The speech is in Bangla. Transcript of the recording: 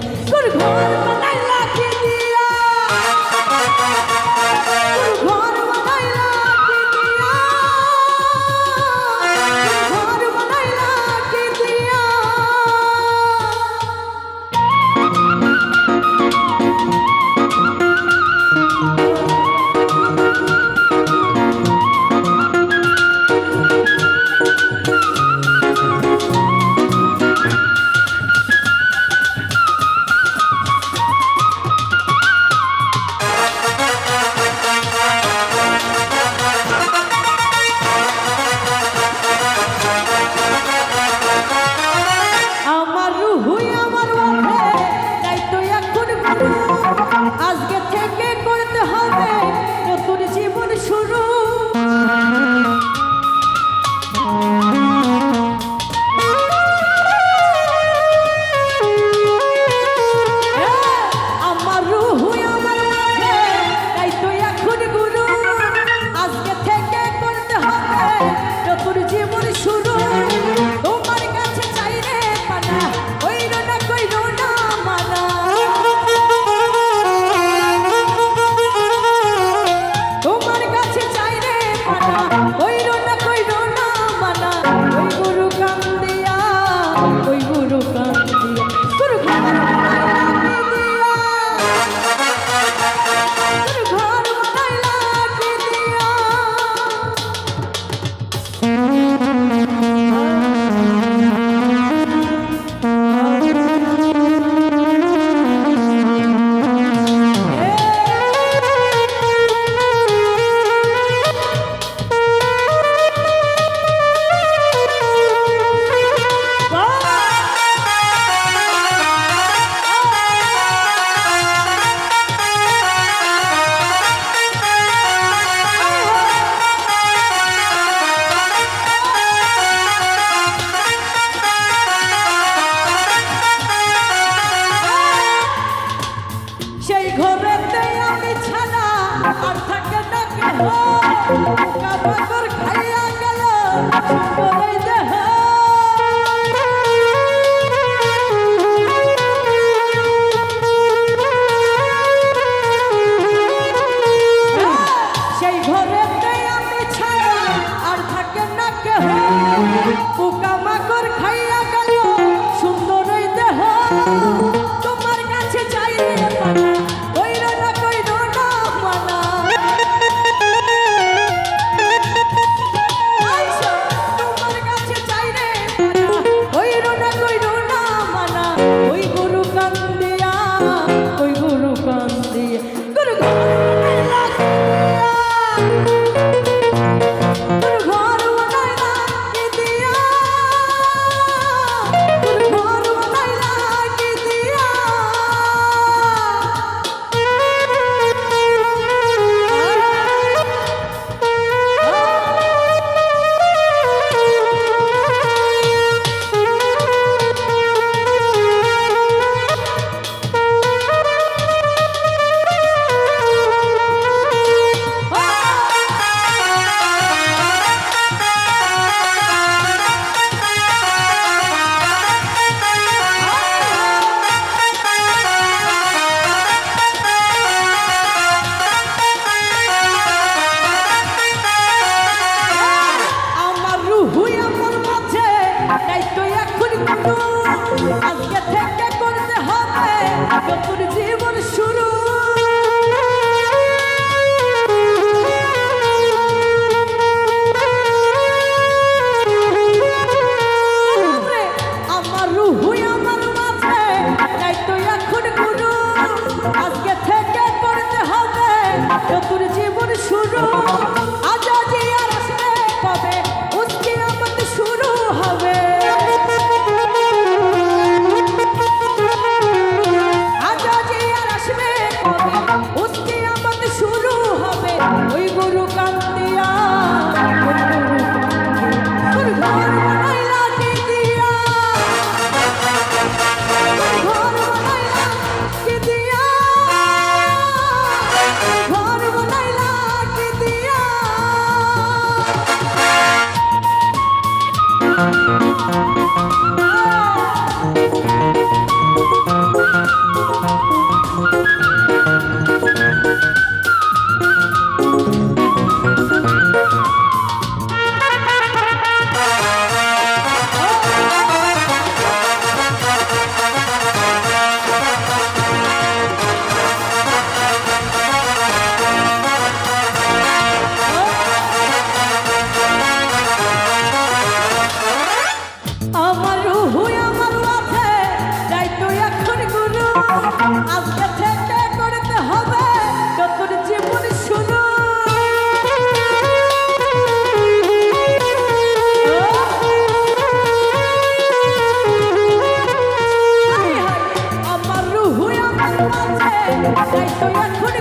Go to God. Oh, আমার রুহু আমার মাঝে যাই তো এখন গুরু। আজকে থেকে করতে হবে নতুন জীবন শুরু। আমার রুহু আমার মাঝে যাই তো এখন